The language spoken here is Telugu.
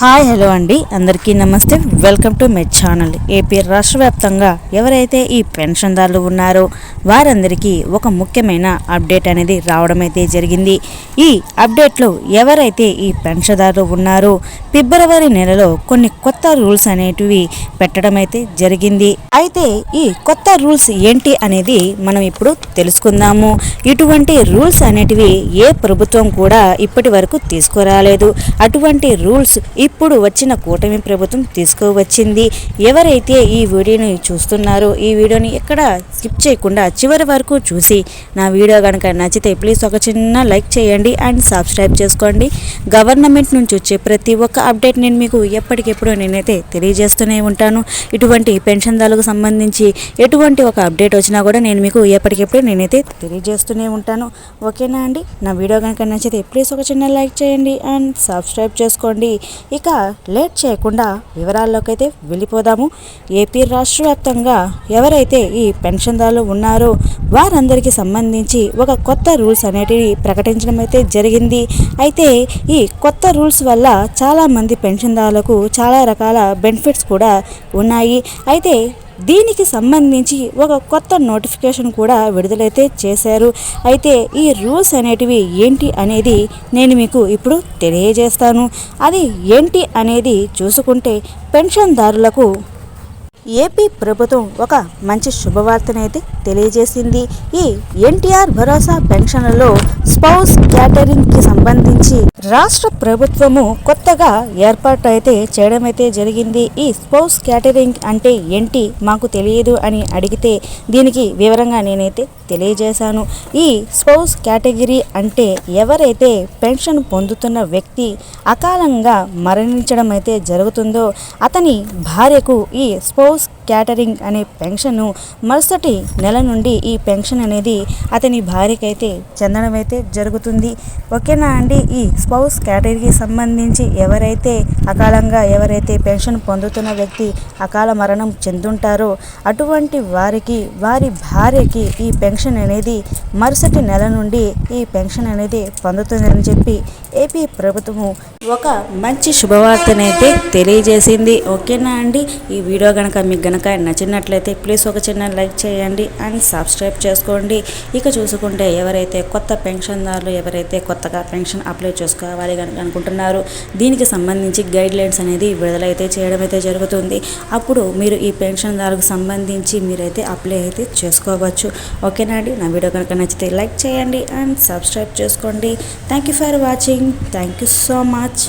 హాయ్ హలో అండి. అందరికీ నమస్తే. Welcome to my channel. AP రాష్ట్ర వ్యాప్తంగా ఎవరైతే ఈ పెన్షన్దారులు ఉన్నారో వారందరికీ ఒక ముఖ్యమైన అప్డేట్ అనేది రావడం అయితే జరిగింది. ఈ అప్డేట్లో ఎవరైతే ఈ పెన్షన్దారులు ఉన్నారో ఫిబ్రవరి నెలలో కొన్ని కొత్త రూల్స్ అనేటివి పెట్టడం అయితే జరిగింది. అయితే ఈ కొత్త రూల్స్ ఏంటి అనేది మనం ఇప్పుడు తెలుసుకుందాము. ఇటువంటి రూల్స్ అనేటివి ఏ ప్రభుత్వం కూడా ఇప్పటి వరకు తీసుకురాలేదు. అటువంటి రూల్స్ ఇప్పుడు వచ్చిన కూటమి ప్రభుత్వం తీసుకువచ్చింది. ఎవరైతే ఈ వీడియోని చూస్తున్నారో ఈ వీడియోని ఎక్కడ స్కిప్ చేయకుండా చివరి వరకు చూసి నా వీడియో కనుక నచ్చితే ప్లీజ్ ఒక చిన్న లైక్ చేయండి అండ్ సబ్స్క్రైబ్ చేసుకోండి. గవర్నమెంట్ నుంచి వచ్చే ప్రతి ఒక్క అప్డేట్ నేను మీకు ఎప్పటికెప్పుడు నేనైతే తెలియజేస్తూనే ఉంటాను. ఇటువంటి పెన్షన్దారులకు సంబంధించి ఎటువంటి ఒక అప్డేట్ వచ్చినా కూడా నేను మీకు ఎప్పటికెప్పుడు నేనైతే తెలియజేస్తూనే ఉంటాను. ఓకేనా అండి? నా వీడియో కనుక నచ్చితే ప్లీజ్ ఒక చిన్న లైక్ చేయండి అండ్ సబ్స్క్రైబ్ చేసుకోండి. ఇక లేట్ చేయకుండా వివరాల్లోకి అయితే వెళ్ళిపోదాము. ఏపీ రాష్ట్ర వ్యాప్తంగా ఎవరైతే ఈ పెన్షన్దారులు ఉన్నారో వారందరికీ సంబంధించి ఒక కొత్త రూల్స్ అనేటివి ప్రకటించడం అయితే జరిగింది. అయితే ఈ కొత్త రూల్స్ వల్ల చాలామంది పెన్షన్దారులకు చాలా రకాల బెనిఫిట్స్ కూడా ఉన్నాయి. అయితే దీనికి సంబంధించి ఒక కొత్త నోటిఫికేషన్ కూడా విడుదలైతే చేశారు. అయితే ఈ రూల్స్ అనేటివి ఏంటి అనేది నేను మీకు ఇప్పుడు తెలియజేస్తాను. అది ఏంటి అనేది చూసుకుంటే పెన్షన్దారులకు ఏపీ ప్రభుత్వం ఒక మంచి శుభవార్తనైతే తెలియజేసింది. ఈ ఎన్టీఆర్ భరోసా పెన్షన్లలో స్పౌస్ క్యాటరింగ్కి సంబంధించి రాష్ట్ర ప్రభుత్వము కొత్తగా ఏర్పాటు అయితే చేయడం అయితే జరిగింది. ఈ స్పౌస్ క్యాటరింగ్ అంటే ఏంటి మాకు తెలియదు అని అడిగితే దీనికి వివరంగా నేనైతే తెలియజేశాను. ఈ స్పౌస్ కేటగిరీ అంటే ఎవరైతే పెన్షన్ పొందుతున్న వ్యక్తి అకాలంగా మరణించడం అయితే జరుగుతుందో అతని భార్యకు ఈ స్పౌస్ house క్యాటరింగ్ అనే పెన్షన్ను మరుసటి నెల నుండి ఈ పెన్షన్ అనేది అతని భార్యకైతే చెందడం అయితే జరుగుతుంది. ఓకేనా అండి? ఈ స్పౌస్ కేటగిరీకి సంబంధించి ఎవరైతే అకాలంగా ఎవరైతే పెన్షన్ పొందుతున్న వ్యక్తి అకాల మరణం చెందుంటారో అటువంటి వారికి వారి భార్యకి ఈ పెన్షన్ అనేది మరుసటి నెల నుండి ఈ పెన్షన్ అనేది పొందుతుందని చెప్పి ఏపీ ప్రభుత్వము ఒక మంచి శుభవార్తనైతే తెలియజేసింది. ఓకేనా అండి? ఈ వీడియో కనుక మీకు కనుక నచ్చినట్లయితే ప్లీజ్ ఒక చిన్న లైక్ చేయండి అండ్ సబ్స్క్రైబ్ చేసుకోండి. ఇక చూసుకుంటే ఎవరైతే కొత్త పెన్షన్దారులు ఎవరైతే కొత్తగా పెన్షన్ అప్లై చేసుకోవాలి కనుక అనుకుంటున్నారు దీనికి సంబంధించి గైడ్ లైన్స్ అనేది విడుదలైతే చేయడం అయితే జరుగుతుంది. అప్పుడు మీరు ఈ పెన్షన్దారులకు సంబంధించి మీరైతే అప్లై అయితే చేసుకోవచ్చు. ఓకేనా అండి? నా వీడియో కనుక నచ్చితే లైక్ చేయండి అండ్ సబ్స్క్రైబ్ చేసుకోండి. Thank you for watching. Thank you so much.